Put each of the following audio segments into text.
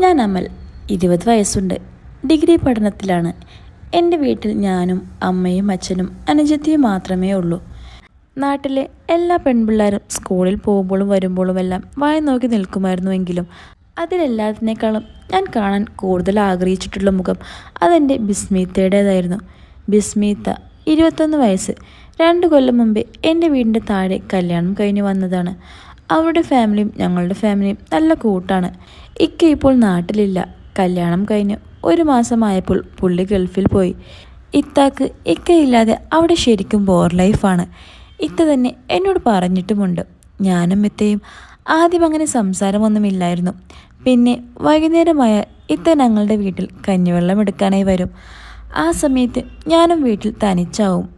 ഞാൻ അമൽ. ഇരുപത് വയസ്സുണ്ട്. ഡിഗ്രി പഠനത്തിലാണ്. എന്റെ വീട്ടിൽ ഞാനും അമ്മയും അച്ഛനും അനുജത്തിയും മാത്രമേ ഉള്ളൂ. നാട്ടിലെ എല്ലാ പെൺപിള്ളേരും സ്കൂളിൽ പോകുമ്പോഴും വരുമ്പോഴും എല്ലാം വായി നോക്കി നിൽക്കുമായിരുന്നുവെങ്കിലും അതിലെല്ലാത്തിനേക്കാളും ഞാൻ കാണാൻ കൂടുതൽ ആഗ്രഹിച്ചിട്ടുള്ള മുഖം അതെന്റെ ബിസ്മീത്തയുടേതായിരുന്നു. ബിസ്മീത്ത ഇരുപത്തൊന്ന് വയസ്സ്. രണ്ട് കൊല്ലം മുമ്പേ എന്റെ വീടിന്റെ താഴെ കല്യാണം കഴിഞ്ഞ് വന്നതാണ്. അവരുടെ ഫാമിലിയും ഞങ്ങളുടെ ഫാമിലിയും നല്ല കൂട്ടാണ്. ഇക്ക ഇപ്പോൾ നാട്ടിലില്ല. കല്യാണം കഴിഞ്ഞ് ഒരു മാസമായപ്പോൾ പുള്ളി ഗൾഫിൽ പോയി. ഇത്താക്ക് ഇക്കയില്ലാതെ അവിടെ ശരിക്കും ബോർ ലൈഫാണ് ഇത്ത തന്നെ എന്നോട് പറഞ്ഞിട്ടുമുണ്ട്. ഞാനും ഇത്തയും ആദ്യം അങ്ങനെ സംസാരമൊന്നുമില്ലായിരുന്നു. പിന്നെ വൈകുന്നേരമായ ഇത്ത ഞങ്ങളുടെ വീട്ടിൽ കഞ്ഞിവെള്ളം എടുക്കാനായി വരും. ആ സമയത്ത് ഞാനും വീട്ടിൽ തനിച്ചാവും.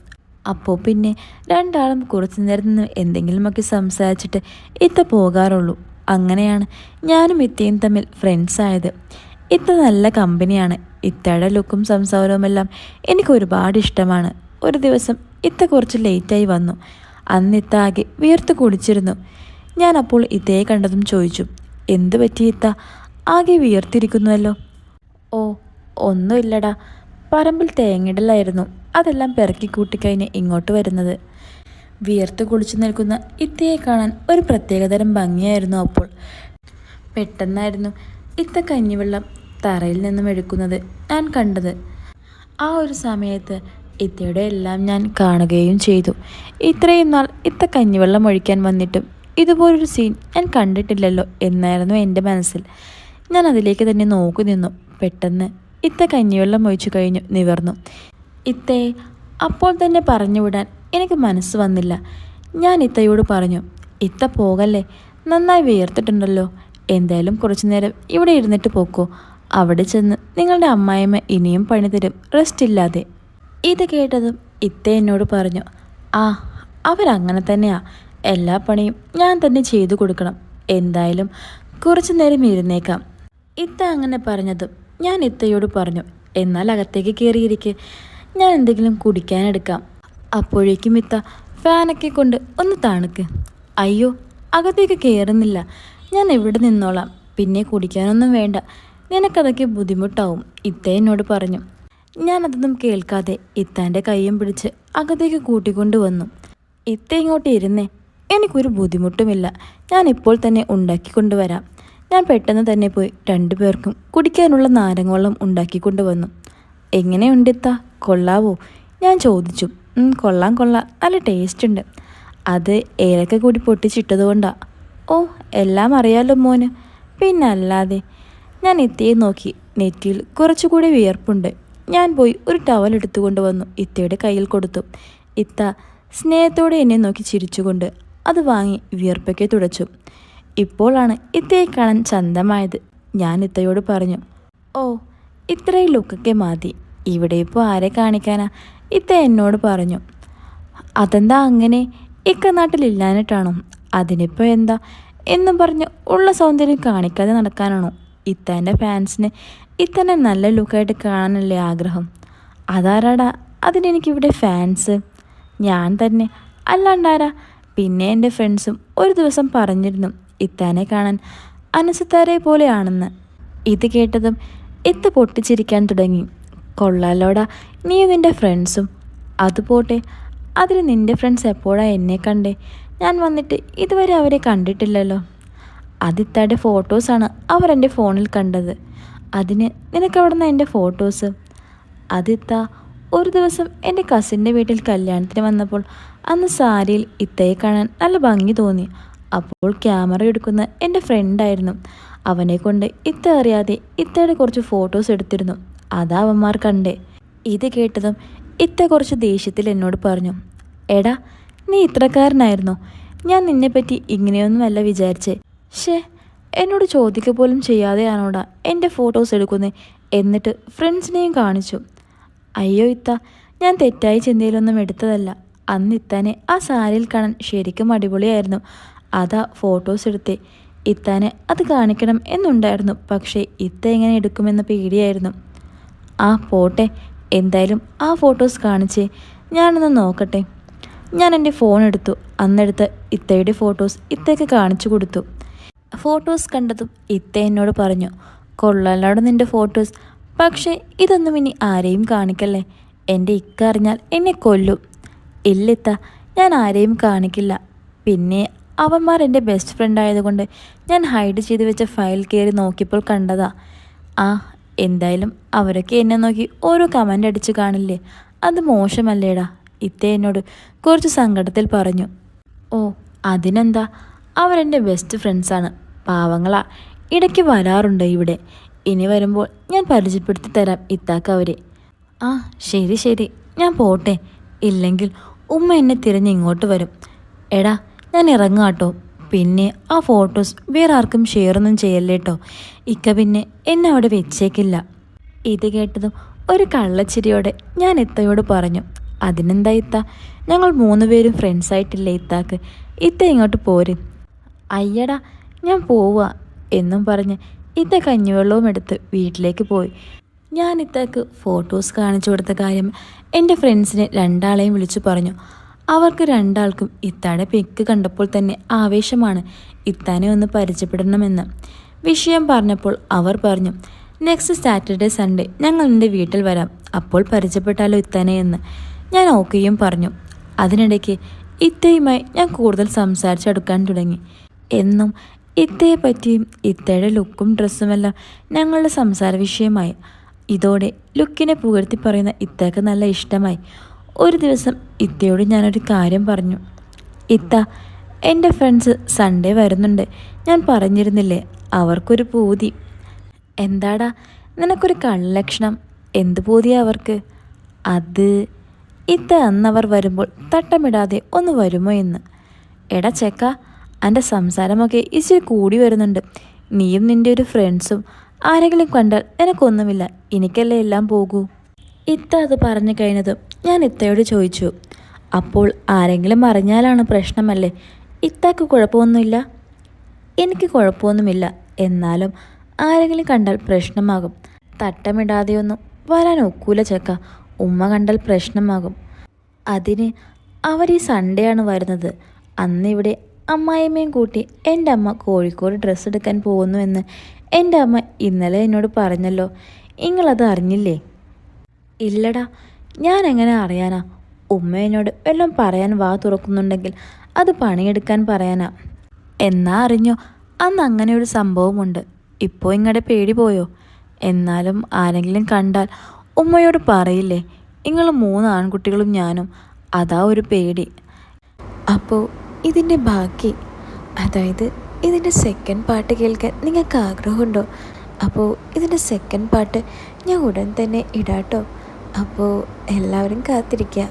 അപ്പോൾ പിന്നെ രണ്ടാളും കുറച്ചു നേരം നിന്ന് എന്തെങ്കിലുമൊക്കെ സംസാരിച്ചിട്ട് ഇത്ത പോകാറുള്ളൂ. അങ്ങനെയാണ് ഞാനും ഇത്തയും തമ്മിൽ ഫ്രണ്ട്സ് ആയത്. ഇത്ത നല്ല കമ്പനിയാണ് ഇത്തയുടെ ലുക്കും സംസാരവുമെല്ലാം എനിക്ക് ഒരുപാട് ഇഷ്ടമാണ്. ഒരു ദിവസം ഇത്ത കുറച്ച് ലേറ്റായി വന്നു. അന്ന് ഇത്ത ആകെ വിയർത്ത് കുടിച്ചിരുന്നു. ഞാൻ അപ്പോൾ ഇത്തയെ കണ്ടതും ചോദിച്ചു എന്ത് പറ്റി ഇത്ത? ആകെ വിയർത്തിരിക്കുന്നുവല്ലോ? ഓ ഒന്നുമില്ലടാ. പറമ്പിൽ തേങ്ങിടലായിരുന്നു അതെല്ലാം പെറുക്കി കൂട്ടിക്കഴിഞ്ഞ് ഇങ്ങോട്ട് വരുന്നത്. വിയർത്ത് കുളിച്ചു നിൽക്കുന്ന ഇത്തയെ കാണാൻ ഒരു പ്രത്യേകതരം ഭംഗിയായിരുന്നു അപ്പോൾ. പെട്ടെന്നായിരുന്നു ഇത്ത കഞ്ഞിവെള്ളം തറയിൽ നിന്നും എടുക്കുന്നത് ഞാൻ കണ്ടത്. ആ ഒരു സമയത്ത് ഇത്തയുടെ എല്ലാം ഞാൻ കാണുകയും ചെയ്തു. ഇത്രയും നാൾ ഇത്ത കഞ്ഞിവെള്ളം ഒഴിക്കാൻ വന്നിട്ടും ഇതുപോലൊരു സീൻ ഞാൻ കണ്ടിട്ടില്ലല്ലോ എന്നായിരുന്നു എന്റെ മനസ്സിൽ. ഞാൻ അതിലേക്ക് തന്നെ നോക്കി നിന്നു. പെട്ടെന്ന് ഇത്ത കഞ്ഞിവെള്ളം ഒഴിച്ചു കഴിഞ്ഞു നിവർന്നു. ഇത്തയെ അപ്പോൾ തന്നെ പറഞ്ഞു വിടാൻ എനിക്ക് മനസ്സ് വന്നില്ല. ഞാൻ ഇത്തയോട് പറഞ്ഞു ഇത്ത പോകല്ലേ? നന്നായി വിയർത്തിട്ടുണ്ടല്ലോ. എന്തായാലും കുറച്ചു നേരം ഇവിടെ ഇരുന്നിട്ട് പോക്കോ. അവിടെ ചെന്ന് നിങ്ങളുടെ അമ്മായിമ്മ ഇനിയും പണി തരും. റെസ്റ്റ് ഇല്ലാതെ. ഇത് കേട്ടതും ഇത്ത എന്നോട് പറഞ്ഞു ആ അവരങ്ങനെ തന്നെയാ. എല്ലാ പണിയും ഞാൻ തന്നെ ചെയ്തു കൊടുക്കണം. എന്തായാലും കുറച്ചു നേരം ഇരുന്നേക്കാം. ഇത്ത അങ്ങനെ പറഞ്ഞതും ഞാൻ ഇത്തയോട് പറഞ്ഞു എന്നാൽ അകത്തേക്ക് കയറിയിരിക്കെ ഞാൻ എന്തെങ്കിലും കുടിക്കാനെടുക്കാം അപ്പോഴേക്കും ഇത്ത ഫാനൊക്കെ കൊണ്ട് ഒന്ന് തണുക്ക്. അയ്യോ അകത്തേക്ക് കയറുന്നില്ല ഞാൻ എവിടെ നിന്നോളാം? പിന്നെ കുടിക്കാനൊന്നും വേണ്ട. നിനക്കതൊക്കെ ബുദ്ധിമുട്ടാവും ഇത്ത എന്നോട് പറഞ്ഞു. ഞാനതൊന്നും കേൾക്കാതെ ഇത്താന്റെ കയ്യും പിടിച്ച് അകത്തേക്ക് കൂട്ടിക്കൊണ്ടു വന്നു. ഇത്ത ഇങ്ങോട്ട് ഇരുന്നേ എനിക്കൊരു ബുദ്ധിമുട്ടുമില്ല. ഞാൻ ഇപ്പോൾ തന്നെ ഉണ്ടാക്കിക്കൊണ്ടുവരാം ഞാൻ പെട്ടെന്ന് തന്നെ പോയി രണ്ടു പേർക്കും കുടിക്കാനുള്ള നാരങ്ങവെള്ളം ഉണ്ടാക്കിക്കൊണ്ടുവന്നു എങ്ങനെയുണ്ട് ഇത്ത? കൊള്ളാവോ? ഞാൻ ചോദിച്ചു. "ഉം, കൊള്ളാം കൊള്ളാം. നല്ല ടേസ്റ്റ് ഉണ്ട്. അത് ഏലക്ക കൂടി പൊട്ടിച്ചിട്ടതുകൊണ്ടാ ഓ എല്ലാം അറിയാലോ മോന്. പിന്നല്ലാതെ ഞാൻ ഇത്തയെ നോക്കി. നെറ്റിയിൽ കുറച്ചുകൂടി വിയർപ്പുണ്ട്. ഞാൻ പോയി ഒരു ടവൽ എടുത്തുകൊണ്ട് വന്നു. ഇത്തയുടെ കയ്യിൽ കൊടുത്തു. ഇത്ത സ്നേഹത്തോടെ എന്നെ നോക്കി ചിരിച്ചുകൊണ്ട് അത് വാങ്ങി വിയർപ്പൊക്കെ തുടച്ചു. ഇപ്പോഴാണ് ഇത്തയെ കാണാൻ ചന്തമായത്. ഞാൻ ഇത്തയോട് പറഞ്ഞു ഓ ഇത്രയും ലുക്കൊക്കെ മതി. ഇവിടെ ഇപ്പോൾ ആരെ കാണിക്കാനാ? ഇത്ത എന്നോട് പറഞ്ഞു അതെന്താ അങ്ങനെ? ഇക്ക നാട്ടിലില്ലാനിട്ടാണോ അതിനിപ്പോൾ എന്താ? എന്നും പറഞ്ഞ് ഉള്ള സൗന്ദര്യം കാണിക്കാതെ നടക്കാനാണോ? ഇത്താന്റെ ഫാൻസിന് ഇത്തന്നെ നല്ല ലുക്കായിട്ട് കാണാനല്ലേ ആഗ്രഹം. അതാരാടാ? അതിനെനിക്കിവിടെ ഫാൻസ് ഞാൻ തന്നെ. അല്ലാണ്ടാരാ? പിന്നെ എന്റെ ഫ്രണ്ട്സും ഒരു ദിവസം പറഞ്ഞിരുന്നു ഇത്താനെ കാണാൻ അനസത്താരെ പോലെയാണെന്ന്. ഇത് കേട്ടതും ഇത്ത് പൊട്ടിച്ചിരിക്കാൻ തുടങ്ങി. കൊള്ളാലോടാ. നീ നിന്റെ ഫ്രണ്ട്സും. അതുപോട്ടെ അതിൽ നിന്റെ ഫ്രണ്ട്സ് എപ്പോഴാ എന്നെ കണ്ടേ? ഞാൻ വന്നിട്ട് ഇതുവരെ അവരെ കണ്ടിട്ടില്ലല്ലോ. അതിത്താടെ ഫോട്ടോസാണ് അവർ എന്റെ ഫോണിൽ കണ്ടത്. അതിന് നിനക്കവിടുന്ന എന്റെ ഫോട്ടോസ്? അതിത്ത ഒരു ദിവസം എന്റെ കസിന്റെ വീട്ടിൽ കല്യാണത്തിന് വന്നപ്പോൾ അന്ന് സാരിയിൽ ഇത്തയെ കാണാൻ നല്ല ഭംഗി തോന്നി. അപ്പോൾ ക്യാമറ എടുക്കുന്ന എന്റെ ഫ്രണ്ടായിരുന്നു. അവനെ കൊണ്ട് ഇത്ത അറിയാതെ ഇത്തയുടെ കുറച്ച് ഫോട്ടോസ് എടുത്തിരുന്നു. അതാ അവന്മാർ കണ്ടേ. ഇത് കേട്ടതും ഇത്ത കുറച്ച് ദേഷ്യത്തിൽ എന്നോട് പറഞ്ഞു എടാ നീ ഇത്രക്കാരനായിരുന്നു? ഞാൻ നിന്നെപ്പറ്റി ഇങ്ങനെയൊന്നുമല്ല വിചാരിച്ചേ. ഷേ എന്നോട് ചോദിക്കുക പോലും ചെയ്യാതെയാണോടാ എന്റെ ഫോട്ടോസ് എടുക്കുന്നത് എന്നിട്ട് ഫ്രണ്ട്സിനെയും കാണിച്ചു. അയ്യോ ഇത്ത ഞാൻ തെറ്റായി ചിന്തയിലൊന്നും എടുത്തതല്ല. അന്ന് ഇത്താനെ ആ സാരിയിൽ കാണാൻ ശരിക്കും അടിപൊളിയായിരുന്നു. അതാ ഫോട്ടോസ് എടുത്തേ. ഇത്താനെ അത് കാണിക്കണം എന്നുണ്ടായിരുന്നു. പക്ഷേ ഇത്ത എങ്ങനെ എടുക്കുമെന്ന പേടിയായിരുന്നു. ആ പോട്ടെ എന്തായാലും ആ ഫോട്ടോസ് കാണിച്ച് ഞാനൊന്ന് നോക്കട്ടെ. ഞാൻ എന്റെ ഫോൺ എടുത്തു. അന്നെടുത്ത് ഇത്തയുടെ ഫോട്ടോസ് ഇത്തയ്ക്ക് കാണിച്ചു കൊടുത്തു. ഫോട്ടോസ് കണ്ടതും ഇത്ത എന്നോട് പറഞ്ഞു കൊള്ളാലോടെ നിന്റെ ഫോട്ടോസ്. പക്ഷേ ഇതൊന്നും ഇനി ആരെയും കാണിക്കല്ലേ? എന്റെ ഇക്ക അറിഞ്ഞാൽ എന്നെ കൊല്ലും. ഇല്ലിത്ത ഞാൻ ആരെയും കാണിക്കില്ല. പിന്നെ അവന്മാർ എന്റെ ബെസ്റ്റ് ഫ്രണ്ട് ആയതുകൊണ്ട് ഞാൻ ഹൈഡ് ചെയ്ത് വെച്ച ഫയൽ കയറി നോക്കിയപ്പോൾ കണ്ടതാ. ആ എന്തായാലും അവരൊക്കെ എന്നെ നോക്കി ഓരോ കമന്റ് അടിച്ച് കാണില്ലേ? അത് മോശമല്ലേടാ? ഇത്ത എന്നോട് കുറച്ച് സങ്കടത്തിൽ പറഞ്ഞു. ഓ അതിനെന്താ? അവരെന്റെ ബെസ്റ്റ് ഫ്രണ്ട്സാണ് പാവങ്ങളാ. ഇടയ്ക്ക് വരാറുണ്ട് ഇവിടെ. ഇനി വരുമ്പോൾ ഞാൻ പരിചയപ്പെടുത്തി തരാം ഇത്താക്ക് അവരെ. ആ ശരി ശരി. ഞാൻ പോട്ടെ. ഇല്ലെങ്കിൽ ഉമ്മ എന്നെ തിരഞ്ഞ് ഇങ്ങോട്ട് വരും. എടാ ഞാൻ ഇറങ്ങാട്ടോ. പിന്നെ ആ ഫോട്ടോസ് വേറെ ആർക്കും ഷെയറൊന്നും ചെയ്യല്ലേട്ടോ ഇക്ക പിന്നെ എന്നെ അവിടെ വെച്ചേക്കില്ല. ഇത് കേട്ടതും ഒരു കള്ളച്ചിരിയോടെ ഞാൻ ഇത്തയോട് പറഞ്ഞു അതിനെന്താ ഇത്ത? ഞങ്ങൾ മൂന്ന് പേരും ഫ്രണ്ട്സായിട്ടില്ലേ ഇത്താക്ക്? ഇത്ത ഇങ്ങോട്ട് പോര്. അയ്യടാ ഞാൻ പോവുക എന്നും പറഞ്ഞ് ഇത്ത കഞ്ഞിവെള്ളവും എടുത്ത് വീട്ടിലേക്ക് പോയി. ഞാൻ ഇത്തക്ക് ഫോട്ടോസ് കാണിച്ചു കൊടുത്ത കാര്യം എന്റെ ഫ്രണ്ട്സിനെ രണ്ടാളെയും വിളിച്ചു പറഞ്ഞു. അവർക്ക് രണ്ടാൾക്കും ഇത്താടെ പെക്ക് കണ്ടപ്പോൾ തന്നെ ആവേശമാണ്. ഇത്താനെ ഒന്ന് പരിചയപ്പെടണമെന്ന്. വിഷയം പറഞ്ഞപ്പോൾ അവർ പറഞ്ഞു നെക്സ്റ്റ് സാറ്റർഡേ സൺഡേ ഞങ്ങൾ എന്റെ വീട്ടിൽ വരാം. അപ്പോൾ പരിചയപ്പെട്ടാലോ ഇത്താനെ എന്ന്. ഞാൻ ഓക്കെയും പറഞ്ഞു. അതിനിടയ്ക്ക് ഇത്തയുമായി ഞാൻ കൂടുതൽ സംസാരിച്ചെടുക്കാൻ തുടങ്ങി. എന്നും ഇത്തയെ പറ്റിയും ഇത്തയുടെ ലുക്കും ഡ്രസ്സുമെല്ലാം ഞങ്ങളുടെ സംസാര വിഷയമായി ഇതോടെ ലുക്കിനെ പുകഴ്ത്തി പറയുന്ന ഇത്തയ്ക്ക് നല്ല ഇഷ്ടമായി. ഒരു ദിവസം ഇത്തയോട് ഞാനൊരു കാര്യം പറഞ്ഞു. ഇത്ത എന്റെ ഫ്രണ്ട്സ് സൺഡേ വരുന്നുണ്ട്. ഞാൻ പറഞ്ഞിരുന്നില്ലേ അവർക്കൊരു പൂതി. എന്താടാ നിനക്കൊരു കള്ളലക്ഷണം എന്ത് പൂതിയാ അവർക്ക്? അത് ഇത്ത അന്നവർ വരുമ്പോൾ തട്ടമിടാതെ ഒന്ന് വരുമോ എന്ന്. എടാ ചെക്ക എന്റെ സംസാരമൊക്കെ ഇച്ചിരി കൂടി വരുന്നുണ്ട്. നീയും നിന്റെ ഒരു ഫ്രണ്ട്സും ആരെങ്കിലും കണ്ടാൽ എനിക്കൊന്നുമില്ല. എനിക്കല്ലേ എല്ലാം പോകൂ? ഇത്ത അത് പറഞ്ഞു കഴിഞ്ഞതും ഞാൻ ഇത്തയോട് ചോദിച്ചു അപ്പോൾ ആരെങ്കിലും അറിഞ്ഞാലാണ് പ്രശ്നമല്ലേ? ഇത്തക്ക് കുഴപ്പമൊന്നുമില്ല? എനിക്ക് കുഴപ്പമൊന്നുമില്ല. എന്നാലും ആരെങ്കിലും കണ്ടാൽ പ്രശ്നമാകും. തട്ടമിടാതെയൊന്നും വരാൻ ഒക്കൂല ചക്ക. ഉമ്മ കണ്ടാൽ പ്രശ്നമാകും. അതിന് അവർ ഈ സൺഡേ ആണ് വരുന്നത്. അന്നിവിടെ അമ്മായിമ്മയും കൂട്ടി എന്റെ അമ്മ കോഴിക്കോട് ഡ്രസ്സ് എടുക്കാൻ പോകുന്നു എന്ന് എന്റെ അമ്മ ഇന്നലെ എന്നോട് പറഞ്ഞല്ലോ. നിങ്ങളത് അറിഞ്ഞില്ലേ? ഇല്ലടാ ഞാൻ എങ്ങനെ അറിയാനാ? ഉമ്മ എന്നോട് വല്ലതും പറയാൻ വാ തുറക്കുന്നുണ്ടെങ്കിൽ അത് പണിയെടുക്കാൻ പറയാനാ. എന്നാ അറിഞ്ഞോ അന്ന് അങ്ങനെ ഒരു സംഭവമുണ്ട്. ഇപ്പോൾ ഇങ്ങടെ പേടി പോയോ? എന്നാലും ആരെങ്കിലും കണ്ടാൽ ഉമ്മയോട് പറയില്ലേ നിങ്ങൾ മൂന്ന് ആൺകുട്ടികളും ഞാനും അതാ ഒരു പേടി. അപ്പോൾ ഇതിന്റെ ബാക്കി അതായത് ഇതിന്റെ സെക്കൻഡ് പാട്ട് കേൾക്കാൻ നിങ്ങൾക്ക് ആഗ്രഹമുണ്ടോ അപ്പോൾ ഇതിന്റെ സെക്കൻഡ് പാട്ട് ഞാൻ ഉടൻ തന്നെ ഇടാട്ടോ. അപ്പോൾ എല്ലാവരും കാത്തിരിക്കുക